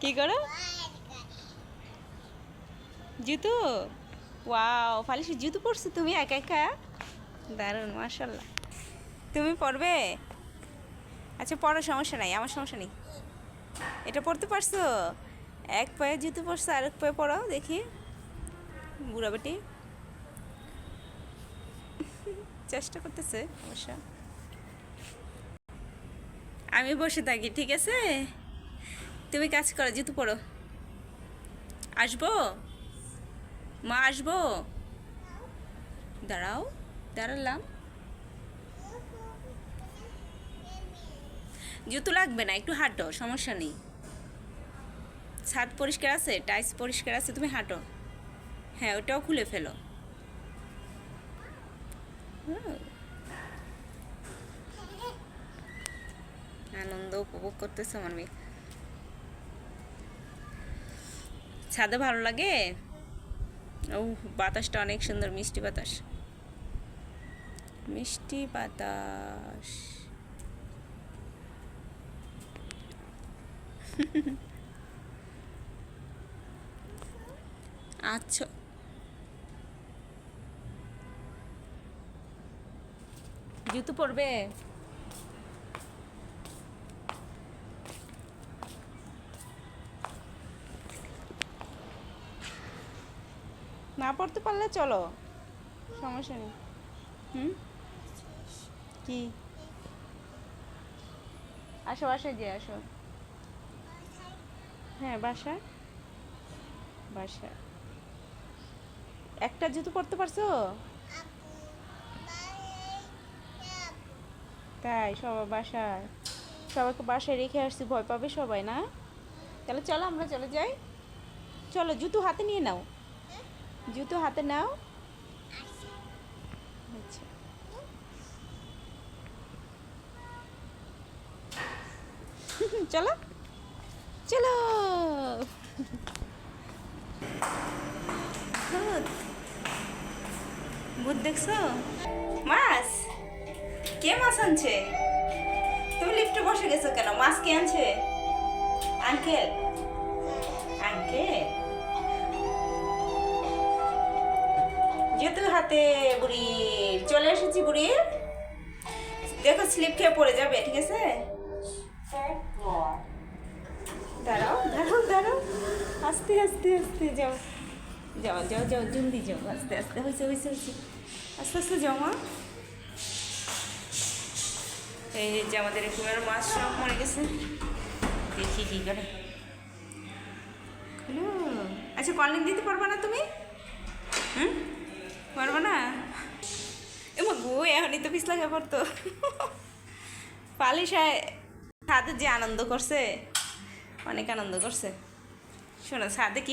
কি করো? জুতো? ওয়াও, ফালিশে জুতো পরছো তুমি একা একা? দারুণ মার্শাল্লাহ তুমি পরবে? আচ্ছা পড়ো সমস্যা নাই, আমার সমস্যা নেই। এটা পড়তে পারছ? এক পায়ে জুতো পরছো, আরেক পায়ে পড়াও দেখি। বুড়া বেটি। চেষ্টা করতেছে, অবশ্য। আমি বসে থাকি, ঠিক আছে? তুমি কাজ করো, জুতো পড়ো। আসব? মা, আসব? দাঁড়াও, দাঁড়ালাম। জুতো লাগবে না, একটু হাঁটো, সমস্যা নেই। ছাদ পরিষ্কার আছে টাইস পরিষ্কার আছে, তুমি হাঁটো। হ্যাঁ ওটাও খুলে ফেলো। আনন্দ উপভোগ করতেছে আমার মেয়ে। ছাদে ভালো লাগে? ও বাতাসটা অনেক সুন্দর মিষ্টি বাতাস। মিষ্টি বাতাস। আচ্ছা। জুতো পরবে? না পড়তে পারলে চলো। সমস্যা নেই। হুম? কি? আসো, বাসায় যে আসো। হ্যাঁ বাসায়। বাসায়। একটা জুতো পরতে পারছ? তাই সবাই বাসায়। সবাইকে বাসায় রেখে আসছি, ভয় পাবে সবাই, না? তাহলে চলো, আমরা চলে যাই। চলো, জুতো হাতে নিয়ে নাও। জুতো হাতে নাও। আচ্ছা। চলো চলো। ভূত। দেখছ? মাছ? কে মাছ আনছে? তুমি লিফটে বসে গেছো কেন? মাছ কে আনছে? আঙ্কেল? আঙ্কেল? যেহেতু হাতে বুড়ি, চলে এসেছি বুড়ি। দেখো স্লিপ খেয়ে পড়ে যাবে, ঠিক আছে? দাঁড়াও দাঁড়াও দাঁড়াও। আস্তে আস্তে আস্তে যাও। যাও যাও যাও, জলদি যাও। আস্তে আস্তে, হয়েছে হয়েছে হয়েছে। আস্তে আস্তে যাও, মা। এই যে আমাদের কুমের মাছ সব মরে গেছে। দেখি কি করে। আচ্ছা কলিং দিতে পারবে না তুমি? হুম? পারবে না? এমন গো, এখনই তো পিছলা খেয়ে পড়তো। সাহেব সাথে যে আনন্দ করছে, অনেক আনন্দ করছে। শোনো, ছাদে কি